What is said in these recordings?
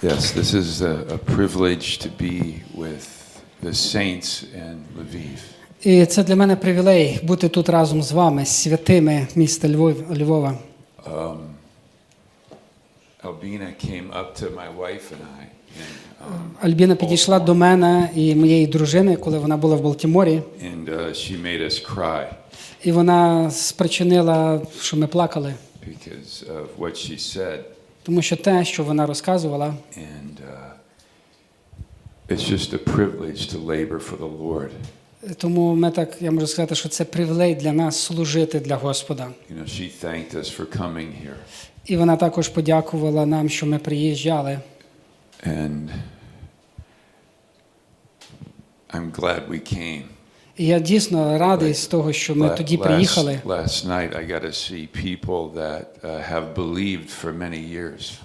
Yes, this is a, a privilege to be with the saints in Lviv. І це для мене привілей бути тут разом з вами, з святими міста Львов, Львова. Albina came up to my wife and I, and, um, Альбіна підійшла до мене і моєї дружини, коли вона була в Балтіморі, and uh, she made us cry і вона спричинила, що ми плакали, because of what she said. Тому що те, що вона розказувала, And uh, it's just a privilege to labor for the Lord. тому ми так, я можу сказати, що це привілей для нас служити для Господа. You know, she thanked us for coming here. І вона також подякувала нам, що ми приїжджали. And I'm glad we came. І я дійсно радий з того, що ми тоді приїхали. Uh.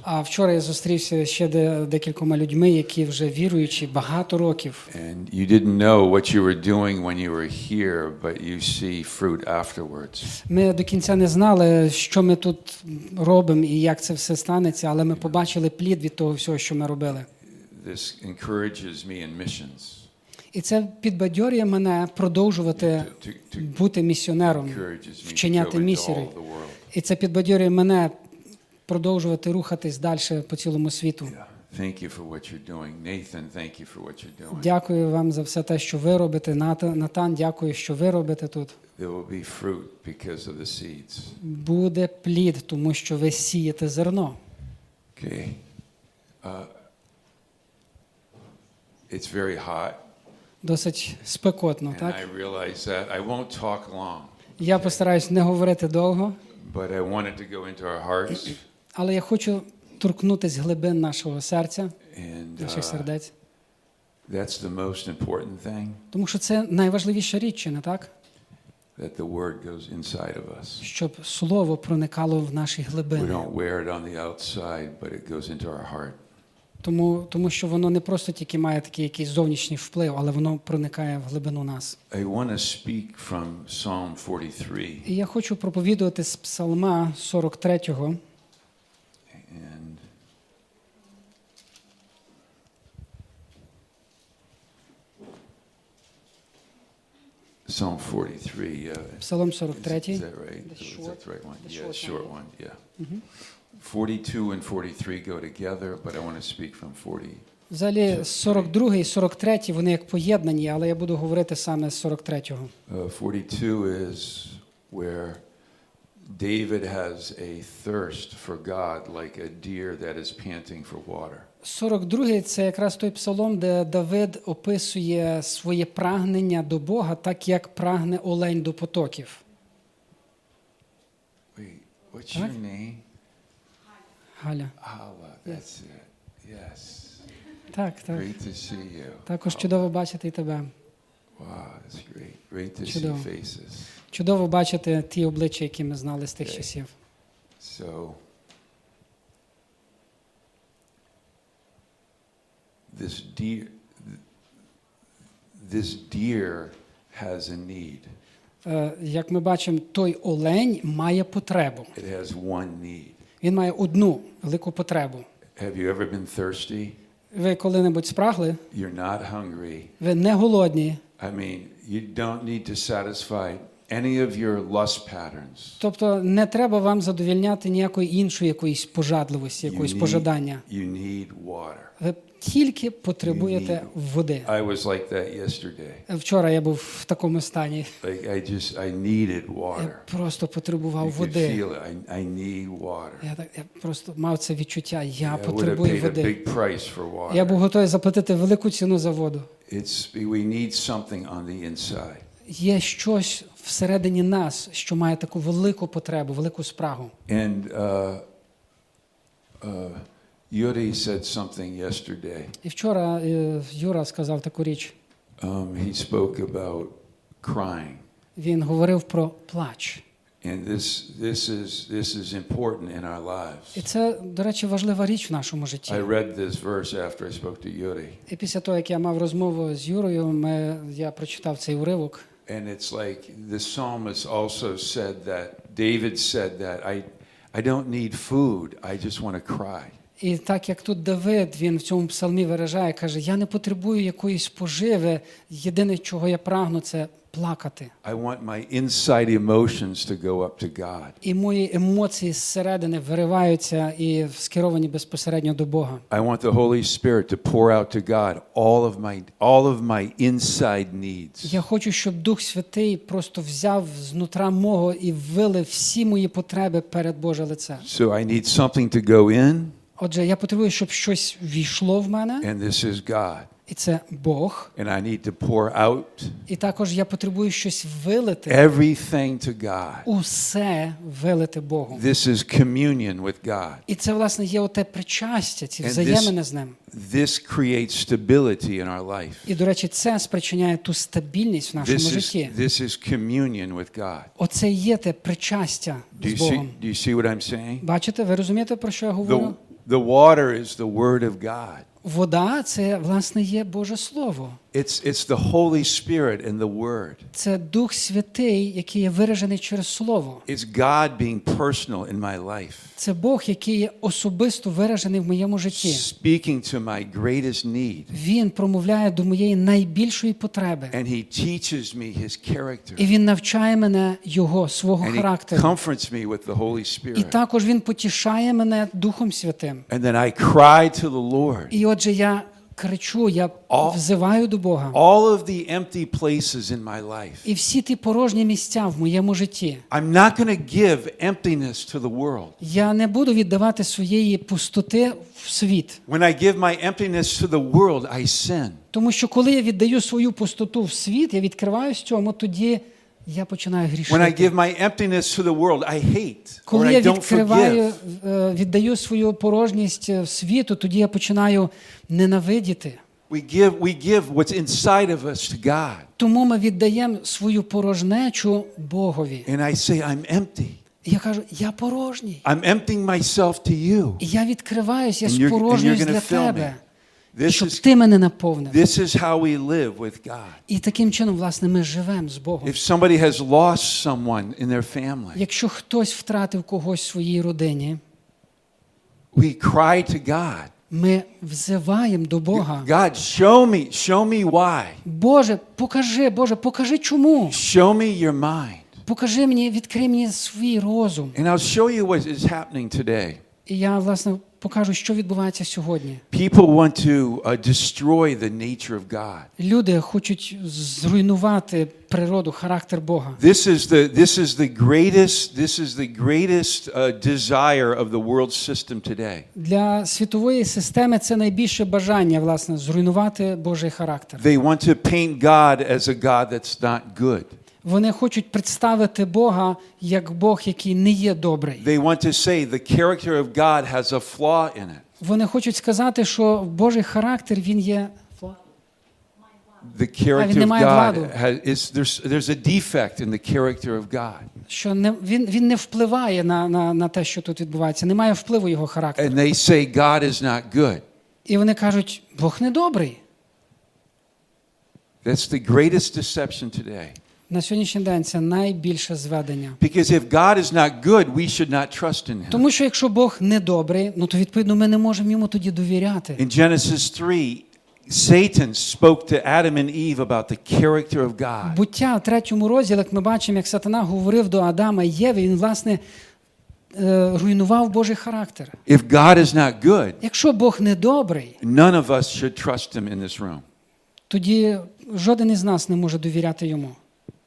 А вчора я зустрівся ще де, декількома людьми, які вже віруючі багато років. You didn't know what you were doing when you were here, but you see fruit afterwards. Ми до кінця не знали, що ми тут робимо і як це все станеться, але ми побачили плід від того всього, що ми робили. This encourages me in missions. І це підбадьорює мене продовжувати бути місіонером, вчиняти місії. І це підбадьорює мене продовжувати рухатись далі по цілому світу. Дякую вам за все те, що ви робите. Натан, дякую, що ви робите тут. There will be fruit because of the seeds. Буде плід, тому що ви сієте зерно. Uh, it's very hot, Досить спекотно, and так? I realize that. I won't talk long, Я постараюсь не говорити довго, but I wanted to go into our hearts але я хочу торкнутися глибин нашого серця, and наших uh, сердець. That's the most important thing Тому що це найважливіша річ, чи не так? that the word goes inside of us. Щоб слово проникало в наші We глибини. don't wear it on the outside, but it goes into our heart. Тому, тому що воно не просто тільки має такий якийсь зовнішній вплив, але воно проникає в глибину нас. I want to speak from Psalm 43, І я хочу проповідувати з Псалма 43-го. and Psalm 43. Uh, Псалом 43. is that right? The Is short- that the right one? the yeah, short short one. Yeah. 42 and 43 go together, but I want to speak from 40. Взагалі 42 і 43 вони як поєднані, але я буду говорити саме з 43-го. Uh, 42 is where David has a thirst for God like a deer that is panting for water. 42 це якраз той псалом, де Давид описує своє прагнення до Бога, так як прагне олень до потоків. Wait, what's your name? Галя. That's it. Yes. Так, так. Great to see you. Також чудово бачити і тебе. Wow, that's great. Great to see Чудово. faces. Чудово бачити ті обличчя, які ми знали з тих часів. So, this deer, this deer has a need. Е, Як ми бачимо, той олень має потребу. It has one need. Він має одну велику потребу. Have you ever been thirsty? Ви коли-небудь спрагли? You're not hungry. Ви не голодні. I mean, you don't need to satisfy any of your lust patterns. Тобто не треба вам задовільняти ніякої іншої якоїсь пожадливості, якоїсь пожадання. You need water. Ви тільки потребуєте води. I was like that yesterday. Вчора я був в такому стані. Like I just I needed Я просто потребував You води. feel it. I, I need water. Я так я просто мав це відчуття. Я I have потребую paid a big price for Я був готовий заплатити велику ціну за воду. It's we need something on the inside. Є щось всередині нас, що має таку велику потребу, велику спрагу. And uh, uh, Yuri said something yesterday. І вчора е, Юра сказав таку річ. Um, he spoke about crying, Він говорив про плач. and this this is this is important in our І lives. це, до речі, важлива річ в нашому житті. I read this verse after I spoke to Yuri, І після того, як я мав розмову з Юрою, ми, я прочитав цей уривок. and it's like the psalmist also said that David said that I I don't need food, I just want to cry. І так як тут Давид, він в цьому псалмі виражає, каже: Я не потребую якоїсь поживи. Єдине, чого я прагну, це плакати. I want my inside emotions to go up to God. І мої емоції зсередини вириваються і скеровані безпосередньо до Бога. I want the Holy Spirit to pour out to God all of my all of my inside needs. Я хочу, щоб Дух Святий просто взяв знутра мого і вилив всі мої потреби перед Боже лице. So I need something to go in, Отже, я потребую, щоб щось війшло в мене, and this is God. і це Бог. And I need to pour out І також я потребую щось вилити, everything to God. усе вилити Богу. This is communion with God. І це, власне, є оте причастя, ці взаємини з ним. This creates stability in our life. І, до речі, це спричиняє ту стабільність в нашому This is, this is communion with God. Оце є те причастя Do з you see, do you see what I'm saying? Бачите, ви розумієте, про що я говорю? the water is the word of God. Вода це, власне, є Боже Слово. It's, it's the Holy Spirit in the Word. Це Дух Святий, який є виражений через Слово. It's God being personal in my life, Це Бог, який є особисто виражений в моєму житті. speaking to my greatest need. Він промовляє до моєї найбільшої потреби. And He teaches me His І character. він навчає мене його, свого And He comforts me with the Holy І Spirit. також він потішає мене Духом Святим. And then I cry to the Lord. І отже, я кричу, я All- взиваю до Бога. All of the empty places in my life. І всі ті порожні місця в моєму житті. I'm not going to give emptiness to the world. Я не буду віддавати своєї пустоти в світ. When I give my emptiness to the world, I sin. Тому що коли я віддаю свою пустоту в світ, я відкриваюсь цьому, тоді я починаю When I грішити. give my emptiness to the world, I hate Коли я відкриваю, е, віддаю свою порожність е, світу, тоді я починаю ненавидіти. We give, we give what's inside of us to God. Тому ми віддаємо свою порожнечу Богові. And I say, I'm empty. Я кажу, я порожній. I'm emptying myself to you. І я відкриваюсь, я спорожнююсь для fill me. Щоб is, ти мене наповнив. this is how we live with God. І таким чином, власне, ми живемо з Богом. If somebody has lost someone in their family, Якщо хтось втратив когось в своїй родині, we cry to God. ми взиваємо до Бога. God, show me, show me why. Боже, покажи, Боже, покажи чому. Show me your mind. Покажи мені, відкрий мені свій розум. And I'll show you what is happening today. І я, власне, покажу, що відбувається сьогодні. People want to uh, destroy the nature of God. Люди хочуть зруйнувати природу, характер Бога. This is the this is the greatest this is the greatest uh, desire of the world system today. Для світової системи це найбільше бажання, власне, зруйнувати Божий характер. They want to paint God as a God that's not good. Вони хочуть представити Бога як Бог, який не є добрий. They want to say the character of God has a flaw in it. Вони хочуть сказати, що Божий характер він є The character of God has is there's there's a defect in the character of God. що не він, він не впливає на, на, на те, що тут відбувається. Немає впливу його характеру. And they say God is not good. І вони кажуть, Бог не добрий. That's the greatest deception today. На сьогоднішній день це найбільше зведення. Because if God is not good, we should not trust in him. Тому що якщо Бог не добрий, ну то відповідно ми не можемо йому тоді довіряти. In Genesis 3, Satan spoke to Adam and Eve about the character of God. Буття в третьому розділі, як ми бачимо, як сатана говорив до Адама і Єви, він власне е, руйнував Божий характер. If God is not good, Якщо Бог не добрий, none of us should trust him in this room. тоді жоден із нас не може довіряти йому.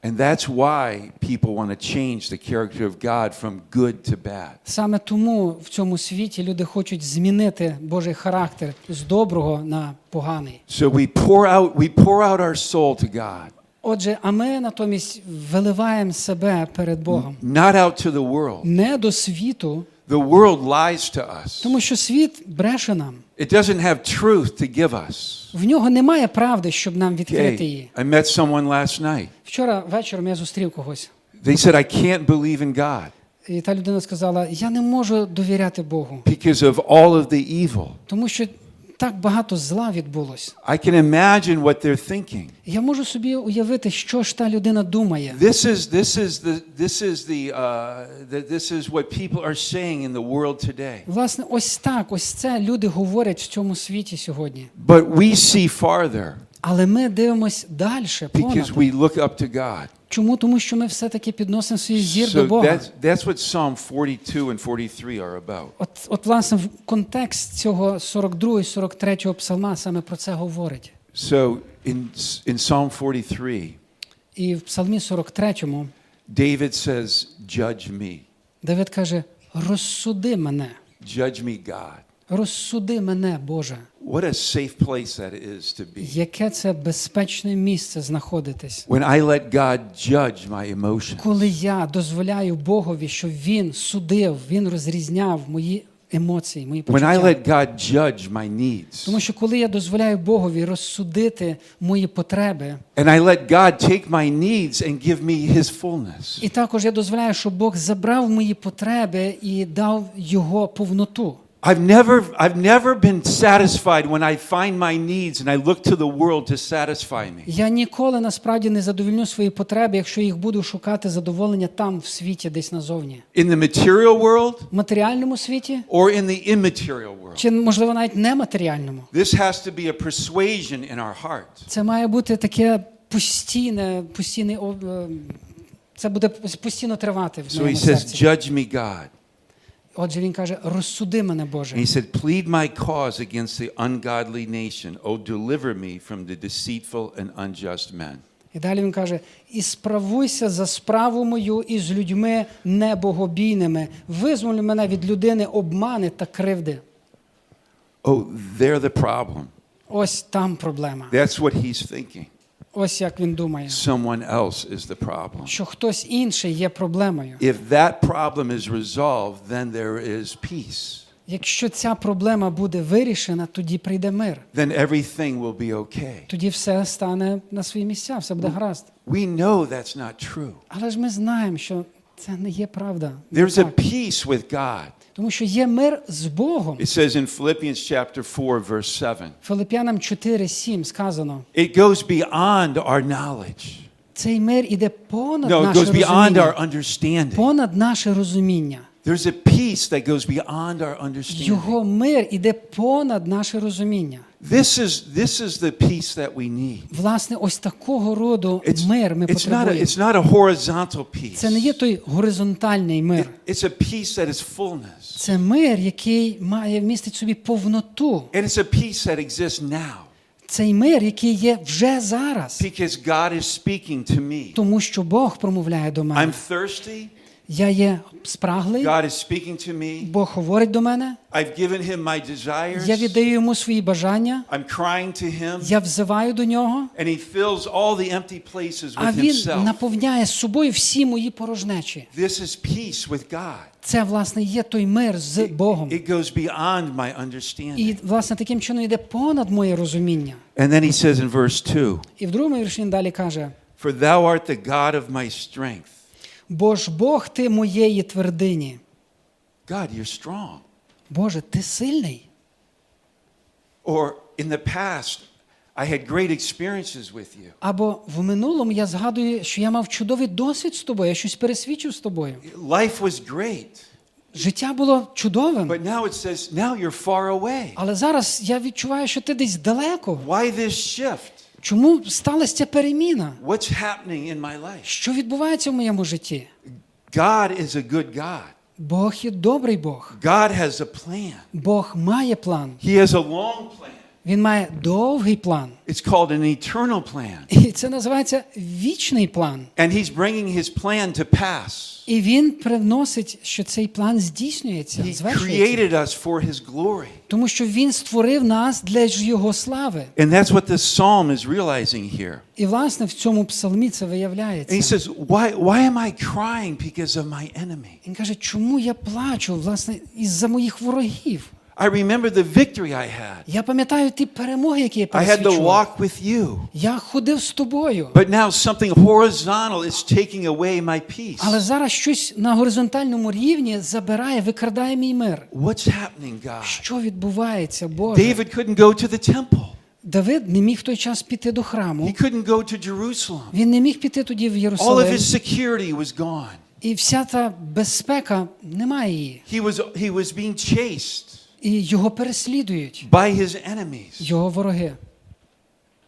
And that's why people want to change the character of God from good to bad. Саме тому в цьому світі люди хочуть змінити Божий характер з доброго на поганий. So we pour out we pour out our soul to God, Отже, а ми натомість виливаємо себе перед Богом not out to the world. не до світу, The world lies to us. тому що світ бреше нам. It doesn't have truth to give us. В нього немає правди, щоб нам відкрити її. I met someone last night. Вчора вечором я зустрів когось, They said I can't believe in God і та людина сказала: Я не можу довіряти Богу, because of all of the evil. тому що так багато зла відбулось. I can imagine what they're thinking. Я можу собі уявити, що ж та людина думає. This is this is the this is the, uh, the this is what people are saying in the world today. Власне, ось так, ось це люди говорять в цьому світі сьогодні. But we see farther Але ми дивимось далі, понад. because we look up to God. Чому? Тому що ми все-таки підносимо свій зір до Бога. that's that's what Psalm 42 and 43 are about. От, от, власне, в- контекст цього 42 і 43 псалма саме про це говорить. So in in Psalm 43, І в псалмі 43 David says, "Judge me, Давид каже: розсуди мене, judge me, God." Розсуди мене, Боже. What a safe place that is to be. Яке це безпечне місце знаходитись. When I let God judge my emotions. Коли я дозволяю Богові, щоб він судив, він розрізняв мої емоції, мої When I почуття. let God judge my needs. Тому що коли я дозволяю Богові розсудити мої потреби, And I let God take my needs and give me his fullness. і також я дозволяю, щоб Бог забрав мої потреби і дав його повноту. I've never I've never been satisfied when I find my needs and I look to the world to satisfy me. Я ніколи насправді не задовільню свої потреби, якщо їх буду шукати задоволення там, в світі, десь назовні. In the material world В матеріальному світі or in the immaterial world. чи, можливо, навіть нематеріальному. This has to be a persuasion in our heart. Це має бути таке постійне, постійне, це буде постійно тривати в So he моєму says. Judge me, God. Отже, він каже: розсуди мене, Боже. He said, Plead my cause against the ungodly nation. Oh, deliver me from the deceitful and unjust men. І далі він каже: і справуйся за справу мою із людьми небогобійними. Визволь мене від людини обмани та кривди. Oh, they're the problem. Ось там проблема. That's what he's thinking. Ось як він думає, Someone else is the problem. що хтось інший є проблемою. If that problem is resolved, then there is peace. Якщо ця проблема буде вирішена, тоді прийде мир. Then everything will be okay. Тоді все стане на свої місця, все буде гаразд. We know that's not true. Але ж ми знаємо, що це не є правда. There's a peace with God. Тому що є мир з Богом. It says in Philippians chapter 4 verse 7. Филип'янам 4:7 сказано: It goes beyond our knowledge. цей мир іде понад No, наше goes beyond our розуміння. understanding. Понад наше розуміння. There's a peace that goes beyond our understanding. Його мир іде понад наше розуміння. This is this is the peace that we need. Власне, ось такого роду It's, мир ми it's not a, it's not a horizontal peace. Це не є той горизонтальний мир. It- It's a peace that is fullness. Це мир, який має вмістить в собі повноту. And it's a peace that exists now Цей мир, який є вже зараз, because God is speaking to me. тому що Бог промовляє до мене. I'm thirsty. Я є спраглий, God is speaking to me. Бог говорить до мене. I've given him my desires. Я віддаю йому свої бажання, I'm crying to him. я взиваю до нього, And he fills all the empty places а with він himself. наповняє з собою всі мої порожнечі. This is peace with God. Це, власне, є той мир з Богом. It goes beyond my understanding. І, власне, таким чином йде понад моє розуміння. And then he says in verse 2 І в другому вірші він далі каже: For thou art the God of my strength. Бо ж Бог ти моєї твердині. God, you're strong. Боже, ти сильний. Or in the past, I had great experiences with you. Або в минулому я згадую, що я мав чудовий досвід з тобою, я щось пересвідчив з тобою. Life was great. Життя було чудовим, But now it says, now you're far away. але зараз я відчуваю, що ти десь далеко. Why this shift? Чому сталася ця переміна? What's happening in my life? Що відбувається в моєму житті? God is a good God. Бог є добрий Бог. God has a plan. Бог має план. He has a long plan. Він має довгий план. It's called an eternal plan. І це називається вічний план. And he's bringing his plan to pass. І він привносить, що цей план здійснюється, He звершується. created us for his glory. Тому що він створив нас для його слави. And that's what this psalm is realizing here. І власне в цьому псалмі це And he says, why, why am I crying because of my enemy? Він каже, чому я плачу, власне, із-за моїх ворогів? I remember the victory I had. Я пам'ятаю ті перемоги, які я I had to walk with you. Я ходив з тобою. But now something horizontal is taking away my peace. Але зараз щось на горизонтальному рівні забирає, викрадає мій мир. What's happening, God? Що відбувається, Боже? David couldn't go to the temple. Давид не міг в той час піти до храму. He couldn't go to Jerusalem. Він не міг піти тоді в All of his security was gone. І вся та безпека немає її. He was, he was being chased І його переслідують, by his enemies. його вороги.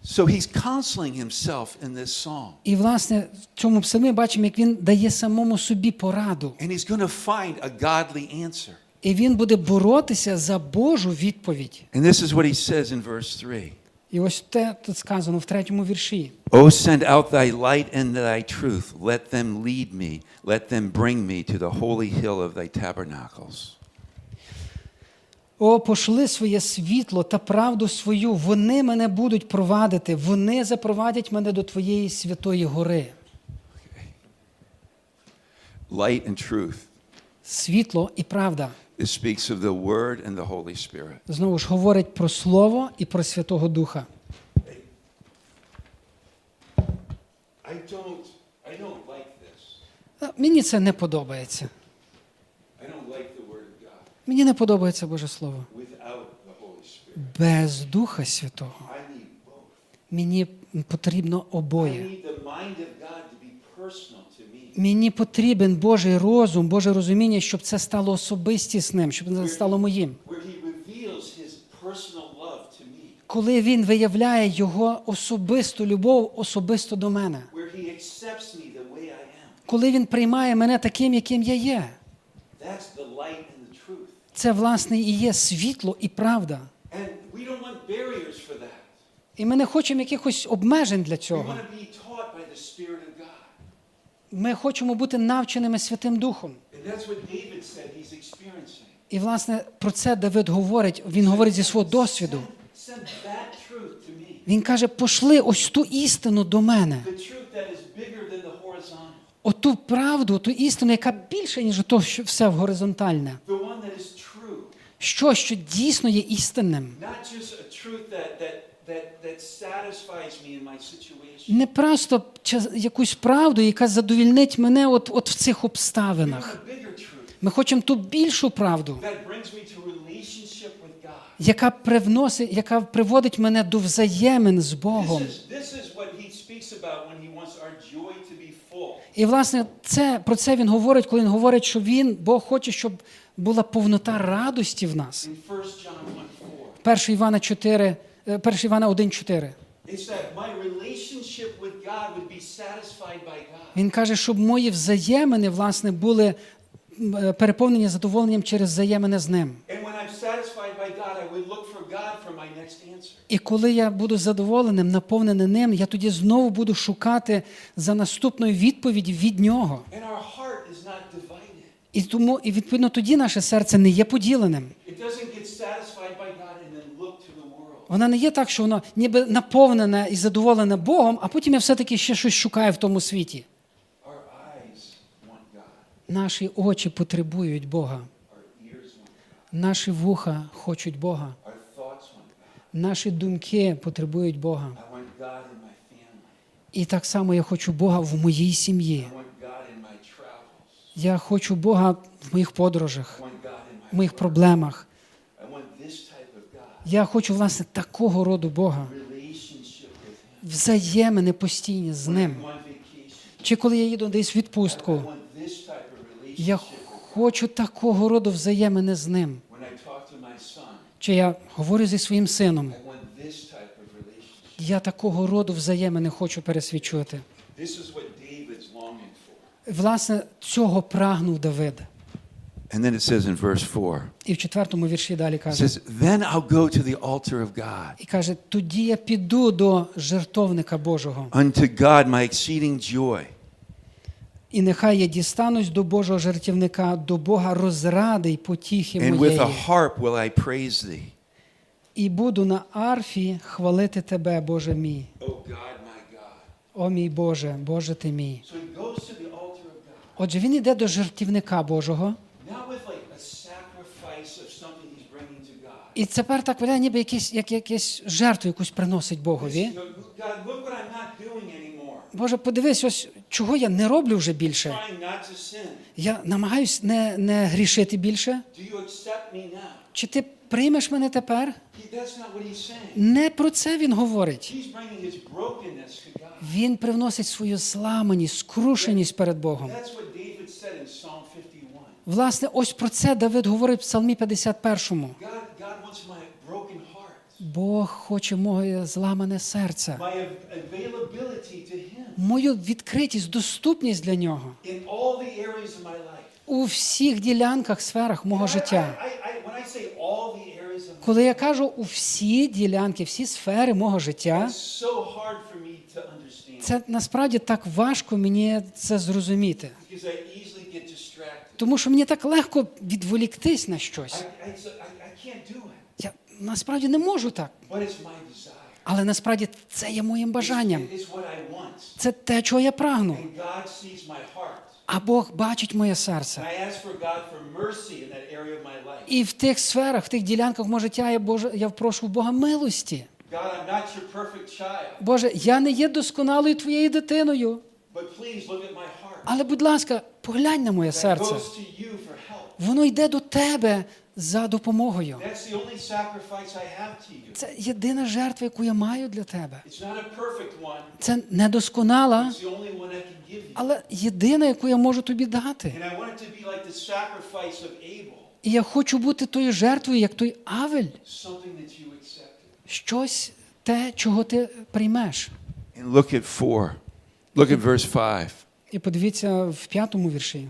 So he's counseling himself in this psalm. І, власне, в цьому псалмі бачимо, як він дає самому собі пораду. And he's going to find a godly answer. І він буде боротися за Божу відповідь. And this is what he says in verse 3. І ось те тут сказано в третьому вірші. Oh, send out thy light and thy truth. Let them lead me. Let them bring me to the holy hill of thy tabernacles. О, пошли своє світло та правду свою. Вони мене будуть провадити, вони запровадять мене до твоєї святої гори. Light and truth. Світло і правда. It speaks of the Word and the Holy Spirit. Знову ж говорить про Слово і про Святого Духа. I don't, I don't like this. Мені це не подобається. I don't like the Word of God Мені не подобається Боже Слово. Без Духа Святого. Мені потрібно обоє. Мені потрібен Божий розум, Боже розуміння, щоб це стало особистісним, щоб це стало моїм. Коли він виявляє його особисту любов особисто до мене, коли він приймає мене таким, яким я є, це власне і є світло і правда. І ми не хочемо якихось обмежень для цього. Ми хочемо бути навченими Святим Духом. І власне про це Давид говорить. Він говорить зі свого досвіду. Він каже: пошли ось ту істину до мене. Оту правду, ту істину, яка більше, ніж то, що все в горизонтальне. Що, що дійсно є істинним. Не просто якусь правду, яка задовільнить мене от, от в цих обставинах. Ми хочемо ту більшу правду, яка привносить, яка приводить мене до взаємин з Богом. І власне це про це він говорить, коли він говорить, що він Бог хоче, щоб була повнота радості в нас. 1 John 1 4. 1 Івана 4, е, 1 Івана 1,4. It's that my relationship with God would be satisfied by God. Він каже, щоб мої взаємини власне були е, переповнені задоволенням через взаємини з ним. And when I'm satisfied by God, I would look for God for my next answer. І коли я буду задоволеним, наповненим ним, я тоді знову буду шукати за наступною відповіді від нього. І тому, і відповідно тоді наше серце не є поділеним. Вона не є так, що воно ніби наповнене і задоволене Богом, а потім я все-таки ще щось шукаю в тому світі. Наші очі потребують Бога, наші вуха хочуть Бога, Our thoughts want God. Наші думки потребують Бога. І так само я хочу Бога в моїй сім'ї. Я хочу Бога в моїх подорожах, в моїх проблемах. Я хочу, власне, такого роду Бога. Взаємини постійні з ним. Чи коли я їду десь в відпустку, я хочу такого роду взаємини з ним. When I talk to my son, Чи я говорю зі своїм сином, я такого роду взаємини хочу пересвідчувати. Власне, цього прагнув Давид. And then it says in verse 4, І в четвертому вірші далі it каже, says, Then I'll go to the altar of God, і каже, тоді я піду до жертовника Божого, unto God my exceeding joy. І нехай я дістанусь до Божого жертівника, до Бога розради й потіхи And with моєї, a harp will I praise thee. і буду на арфі хвалити тебе, Боже мій. Oh God, my God. О мій Боже, Боже ти мій. So he goes to the altar of God, Отже, він іде до жертівника Божого, not with like a sacrifice of something he's bringing to І тепер так виглядає, ніби якісь, як якісь жертву якусь приносить Богові. You God, look what I'm not doing anymore. Боже, подивись, ось чого я не роблю вже більше. Я намагаюсь не, не грішити більше. Чи ти приймеш мене тепер? Не про це він говорить. Він привносить свою зламаність, скрушеність перед Богом. That's what David said in Psalm 51. Власне, ось про це Давид говорить в Псалмі 51. God, God wants my broken heart, Бог хоче моє зламане серце, мою відкритість, доступність для нього у всіх ділянках, сферах мого життя. Коли я кажу у всі ділянки, всі сфери мого життя, це насправді так важко мені це зрозуміти. Тому що мені так легко відволіктись на щось. Насправді не можу так. Але насправді це є моїм бажанням. Це те, чого я прагну. А Бог бачить моє серце. І в тих сферах, в тих ділянках мого життя я Боже, я прошу Бога милості. Боже, я не є досконалою твоєю дитиною. Але, будь ласка, поглянь на моє серце. Воно йде до тебе за допомогою. Це єдина жертва, яку я маю для тебе. Це give you. але єдина, яку я можу тобі дати. And I want it to be like the sacrifice of Abel, І я хочу бути тою жертвою, як той Авель. something that you accepted. Щось те, чого ти приймеш. And look at four. Look at verse five. І подивіться в п'ятому вірші.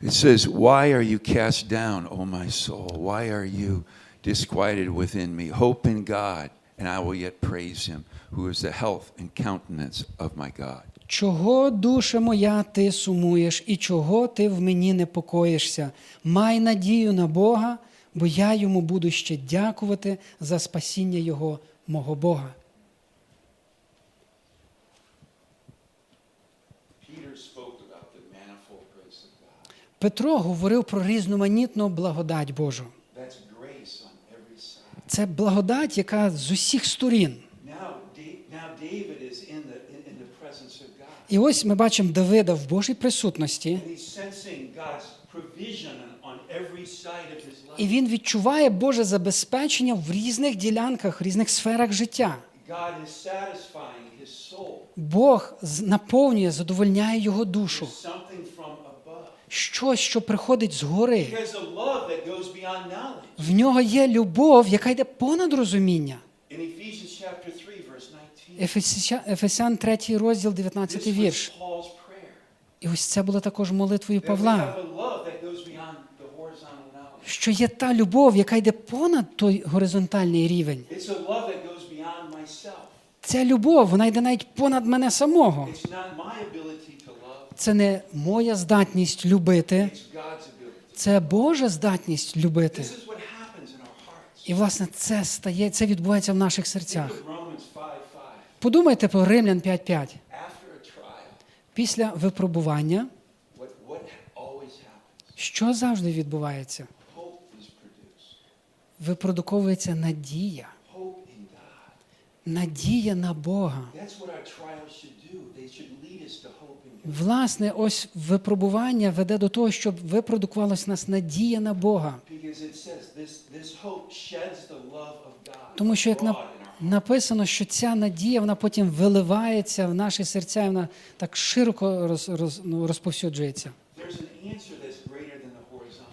It says, Why are you cast down, O my soul? Why are you disquieted within me? Hope in God, and I will yet praise him, who is the health and countenance of my God. Чого, душа моя, ти сумуєш, і чого ти в мені непокоїшся? Май надію на Бога, бо я йому буду ще дякувати за спасіння Його, мого Бога. Peter spoke about the manifold grace of God. Петро говорив про різноманітну благодать Божу. Це благодать, яка з усіх сторін. І ось ми бачимо Давида в Божій присутності, і він відчуває Боже забезпечення в різних ділянках, в різних сферах життя. Бог наповнює, задовольняє його душу. There's something from above. Щось, що приходить згори. В нього є любов, яка йде понад розуміння. In Ephesians chapter 3, verse 19, Ефеся- Ефесян 3 розділ, 19 вірш. І ось це було також молитвою Павла. Що є та любов, яка йде понад той горизонтальний рівень. Ця любов, вона йде навіть понад мене самого. Це не моя здатність любити, це Божа здатність любити. І власне це стає, це відбувається в наших серцях. of Romans 5 5. Подумайте про Римлян 5.5. After a trial, Після випробування, що завжди відбувається? Випродуковується надія. Надія на Бога. Власне, ось випробування веде до того, щоб випродукувалась в нас надія на Бога. Тому що як на- написано, що ця надія вона потім виливається в наші серця, і вона так широко роз, роз, ну, розповсюджується.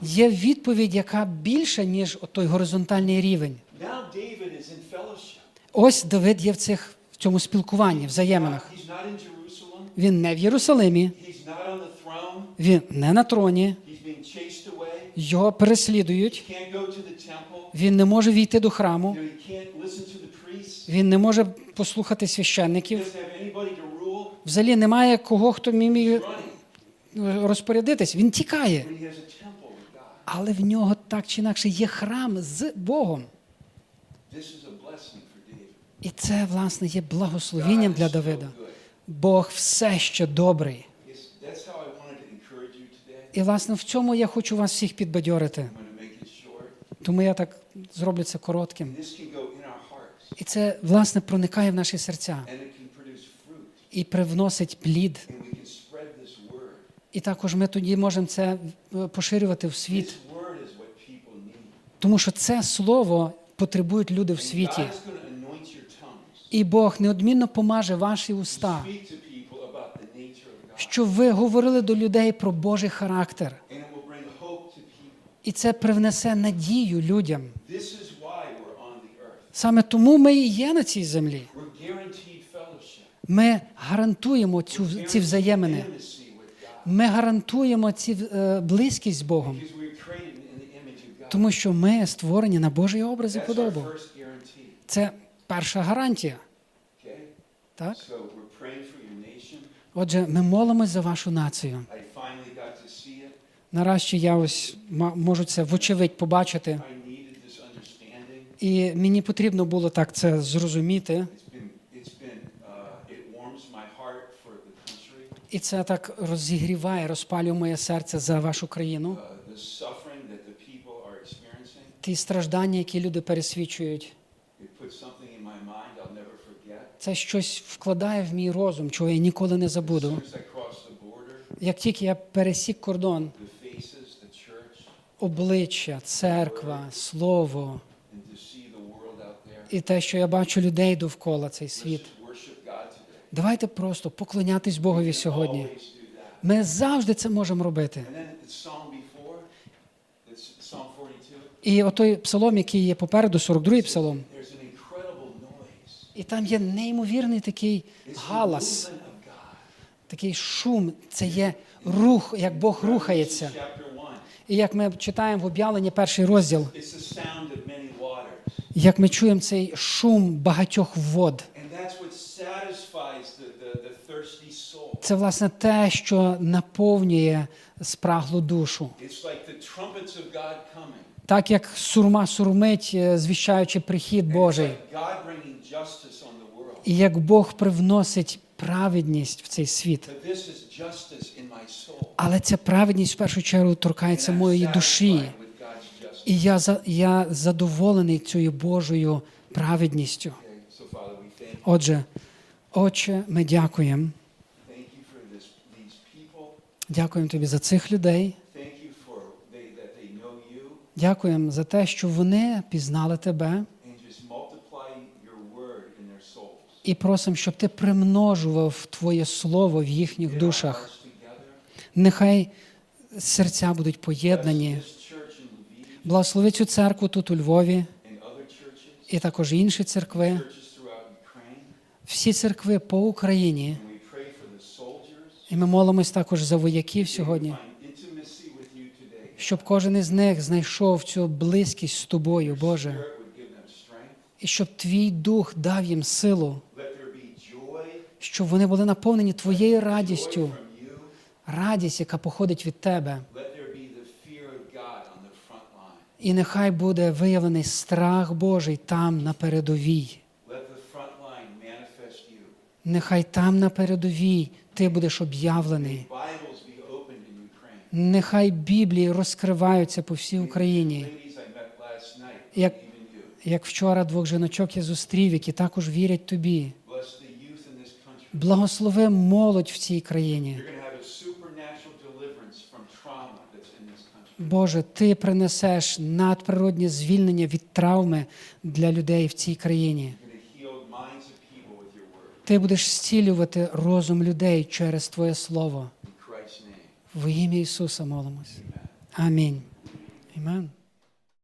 Є відповідь, яка більша, ніж той горизонтальний рівень. Now David is in fellowship. Ось Давид є в цих в цьому спілкуванні, взаєминах. Він не в Єрусалимі, він не на троні, його переслідують. Він не може війти до храму, він не може послухати священників. Взагалі немає кого, хто міг розпорядитись. Він тікає. Але в нього так чи інакше є храм з Богом. І це, власне, є благословінням для Давида. Бог все ще добрий. І, власне, в цьому я хочу вас всіх підбадьорити. Тому я так зроблю це коротким. І це, власне, проникає в наші серця і привносить плід. І також ми тоді можемо це поширювати в світ, тому що це слово потребують люди в світі. God is going to anoint your tongues. І Бог неодмінно помаже ваші уста, щоб ви говорили до людей про Божий характер. І це привнесе надію людям. Саме тому ми і є на цій землі. Ми гарантуємо цю, ці взаємини. Ми гарантуємо ці е, близькість з Богом, тому що ми створені на Божий образ і подобу. Це перша гарантія. Так? Отже, ми молимось за вашу націю. Наразі я ось можу це вочевидь побачити. І мені потрібно було так це зрозуміти. Uh. І це так розігріває, розпалює моє серце за вашу країну. Uh. Ті страждання, які люди пересвідчують, It puts something in my mind I'll never forget. Це щось вкладає в мій розум, чого я ніколи не забуду. Як тільки я пересік кордон, обличчя, церква, слово і те, що я бачу людей довкола цей світ. Давайте просто поклонятись Богові сьогодні. Ми завжди це можемо робити. And then the psalm before, it's Psalm 42. І отой псалом, який є попереду, 42-й псалом, There's an incredible noise. І там є неймовірний такий галас, такий шум. Це є рух, як Бог рухається. І як ми читаємо в об'явленні перший розділ, як ми чуємо цей шум багатьох вод. Це власне те, що наповнює спраглу душу. Так як сурма сурмить, е, звіщаючи прихід Божий, і як Бог привносить праведність в цей світ. Але ця праведність в першу чергу торкається моєї душі. І я, за- я задоволений цією Божою праведністю. Отже, Отче, ми дякуємо. Дякуємо тобі за цих людей. Дякуємо за те, що вони пізнали тебе, and just multiply your word in their souls. І просимо, щоб ти примножував Твоє слово в їхніх душах. Нехай серця будуть поєднані. Благослови цю церкву тут у Львові і також інші церкви, всі церкви по Україні. І ми молимось також за вояків сьогодні, щоб кожен із них знайшов цю близькість з тобою, Боже, Spirit would give them strength. І щоб твій дух дав їм силу, щоб вони були наповнені твоєю радістю, радість, яка походить від тебе. І нехай буде виявлений страх Божий там на передовій. Нехай там на передовій ти будеш об'явлений. Нехай Біблії розкриваються по всій Україні. Як. Як вчора двох жіночок я зустрів, які також вірять тобі. Благослови молодь в цій країні. Боже, ти принесеш надприроднє звільнення від травми для людей в цій країні. Ти будеш зцілювати розум людей через Твоє Слово. В ім'я Ісуса молимось. Amen. Амінь. Амен.